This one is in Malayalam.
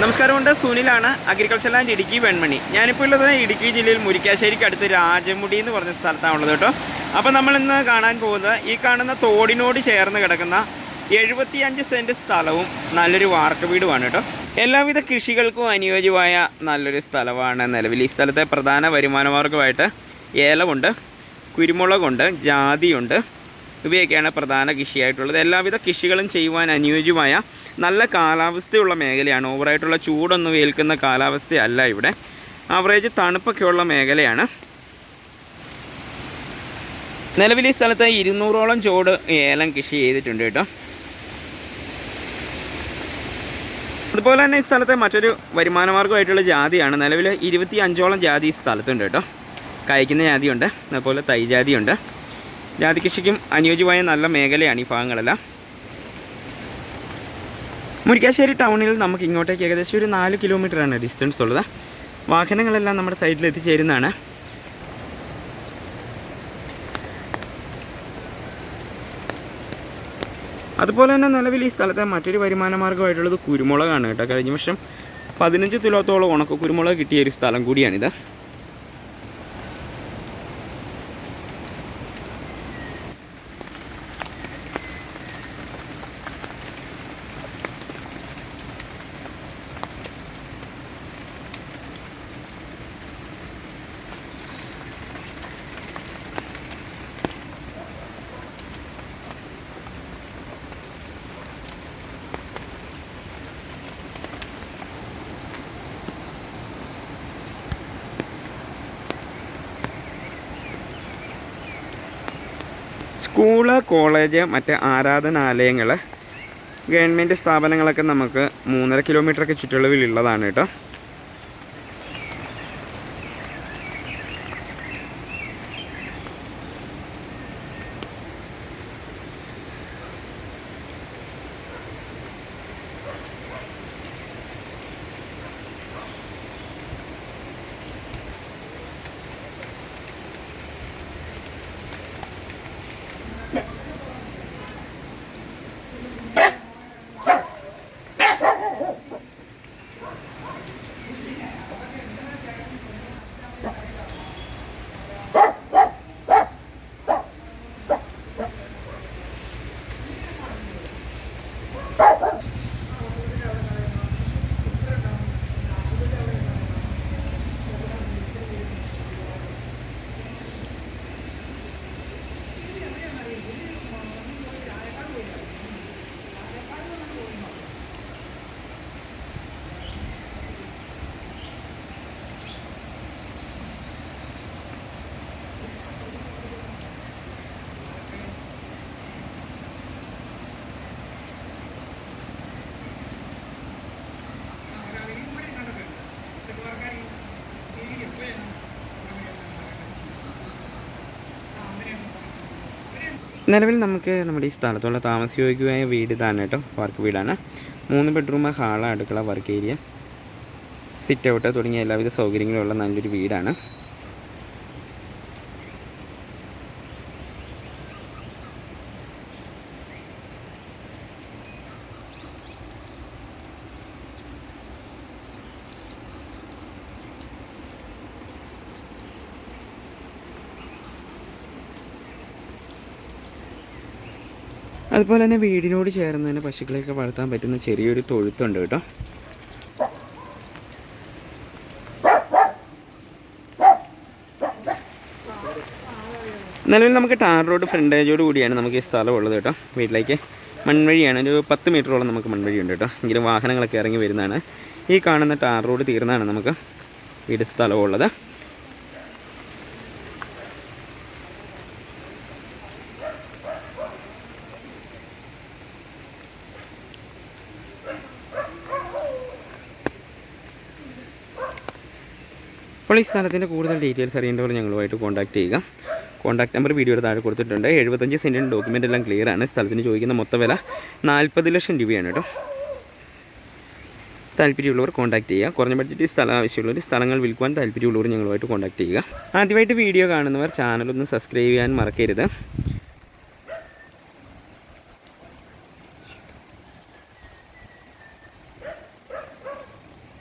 നമസ്കാരമുണ്ട്. സുനിലാണ് അഗ്രികൾച്ചർ ലാൻഡ് ഇടുക്കി വെൺമണി. ഞാനിപ്പോൾ ഉള്ളത് ഇടുക്കി ജില്ലയിൽ മുരിക്കാശ്ശേരിക്ക് അടുത്ത് രാജമുടി എന്ന് പറഞ്ഞ സ്ഥലത്താണുള്ളത് കേട്ടോ. അപ്പോൾ നമ്മൾ ഇന്ന് കാണാൻ പോകുന്നത് ഈ കാണുന്ന തോടിനോട് ചേർന്ന് കിടക്കുന്ന എഴുപത്തിയഞ്ച് സെന്റ് സ്ഥലവും നല്ലൊരു വാർക്ക വീടുമാണ് കേട്ടോ. എല്ലാവിധ കൃഷികൾക്കും അനുയോജ്യമായ നല്ലൊരു സ്ഥലമാണ് നിലവിൽ. ഈ സ്ഥലത്തെ പ്രധാന വരുമാനമാർഗമായിട്ട് ഏലമുണ്ട് കുരുമുളകുണ്ട് ജാതിയുണ്ട് ഇവയൊക്കെയാണ് പ്രധാന കൃഷിയായിട്ടുള്ളത്. എല്ലാവിധ കൃഷികളും ചെയ്യുവാൻ അനുയോജ്യമായ നല്ല കാലാവസ്ഥയുള്ള മേഖലയാണ്. ഓവറായിട്ടുള്ള ചൂടൊന്നും ഏൽക്കുന്ന കാലാവസ്ഥയല്ല ഇവിടെ. ആവറേജ് തണുപ്പൊക്കെയുള്ള മേഖലയാണ്. നിലവിൽ ഈ സ്ഥലത്ത് ഇരുന്നൂറോളം ചോട് ഏലം കൃഷി ചെയ്തിട്ടുണ്ട് കേട്ടോ. അതുപോലെ തന്നെ ഈ സ്ഥലത്തെ മറ്റൊരു വരുമാനമാർഗമായിട്ടുള്ള ജാതിയാണ്. നിലവിൽ ഇരുപത്തി അഞ്ചോളം ജാതി ഈ സ്ഥലത്തുണ്ട് കേട്ടോ. കായ്ക്കുന്ന ജാതിയുണ്ട്. അതുപോലെ തൈ ജാതിയുണ്ട്. ജാതി കൃഷിക്കും അനുയോജ്യമായ നല്ല മേഖലയാണ് ഈ ഭാഗങ്ങളെല്ലാം. മുരിക്കാശ്ശേരി ടൗണിൽ നമുക്ക് ഇങ്ങോട്ടേക്ക് ഏകദേശം ഒരു നാല് കിലോമീറ്ററാണ് ഡിസ്റ്റൻസ് ഉള്ളത്. വാഹനങ്ങളെല്ലാം നമ്മുടെ സൈഡിൽ എത്തിച്ചേരുന്നതാണ്. അതുപോലെ തന്നെ നിലവിൽ ഈ സ്ഥലത്തെ മറ്റൊരു വരുമാന മാർഗമായിട്ടുള്ളത് കുരുമുളകാണ് കേട്ടോ. കഴിഞ്ഞ വർഷം പതിനഞ്ച് തുലോത്തോളം ഉണക്ക കുരുമുളക് കിട്ടിയ ഒരു സ്ഥലം കൂടിയാണിത്. സ്കൂൾ കോളേജ് മറ്റ് ആരാധനാലയങ്ങൾ ഗവൺമെന്റ് സ്ഥാപനങ്ങളൊക്കെ നമുക്ക് മൂന്നര കിലോമീറ്ററൊക്കെ ചുറ്റളവിലുള്ളതാണ് കേട്ടോ. നിലവിൽ നമുക്ക് നമ്മുടെ ഈ സ്ഥലത്തുള്ള താമസയോഗ്യമായ വീട് ഇതാണ് കേട്ടോ. വർക്ക് വീടാണ്. മൂന്ന് ബെഡ്റൂം ഹാൾ അടുക്കള വർക്ക് ഏരിയ സിറ്റ് ഔട്ട് തുടങ്ങിയ എല്ലാവിധ സൗകര്യങ്ങളുള്ള നല്ലൊരു വീടാണ്. അതുപോലെ തന്നെ വീടിനോട് ചേർന്ന് തന്നെ പശുക്കളെയൊക്കെ വളർത്താൻ പറ്റുന്ന ചെറിയൊരു തൊഴുത്തുണ്ട് കേട്ടോ. നിലവിൽ നമുക്ക് ടാർ റോഡ് ഫ്രണ്ടേജോട് കൂടിയാണ് നമുക്ക് ഈ സ്ഥലം ഉള്ളത് കേട്ടോ. വീട്ടിലേക്ക് മൺവഴിയാണ്. ഒരു പത്ത് മീറ്ററോളം നമുക്ക് മൺവഴിയുണ്ട് കേട്ടോ. എങ്കിലും വാഹനങ്ങളൊക്കെ ഇറങ്ങി വരുന്നതാണ്. ഈ കാണുന്ന ടാർ റോഡ് തീർന്നാണ് നമുക്ക് വീട് സ്ഥലമുള്ളത്. അപ്പോൾ ഈ സ്ഥലത്തിന്റെ കൂടുതൽ ഡീറ്റെയിൽസ് അറിയേണ്ടവർ ഞങ്ങളുമായിട്ട് കോൺടാക്ട് ചെയ്യുക. കോൺടാക്ട് നമ്പർ വീഡിയോയുടെ താഴെ കൊടുത്തിട്ടുണ്ട്. എഴുപത്തഞ്ച് സെന്റിന് ഡോക്യുമെന്റ് എല്ലാം ക്ലിയർ ആണ്. സ്ഥലത്തിന് ചോദിക്കുന്ന മൊത്ത വില നാൽപ്പത് ലക്ഷം രൂപയാണ് കേട്ടോ. താല്പര്യമുള്ളവർ കോൺടാക്ട് ചെയ്യുക. കുറഞ്ഞ ബഡ്ജറ്റിൽ സ്ഥലം ആവശ്യമുള്ളവർ സ്ഥലങ്ങൾ വിൽക്കുവാൻ താല്പര്യമുള്ളവർ ഞങ്ങളുമായിട്ട് കോൺടാക്ട് ചെയ്യുക. ആദ്യമായിട്ട് വീഡിയോ കാണുന്നവർ ചാനലൊന്ന് സബ്സ്ക്രൈബ് ചെയ്യാൻ മറക്കരുത്.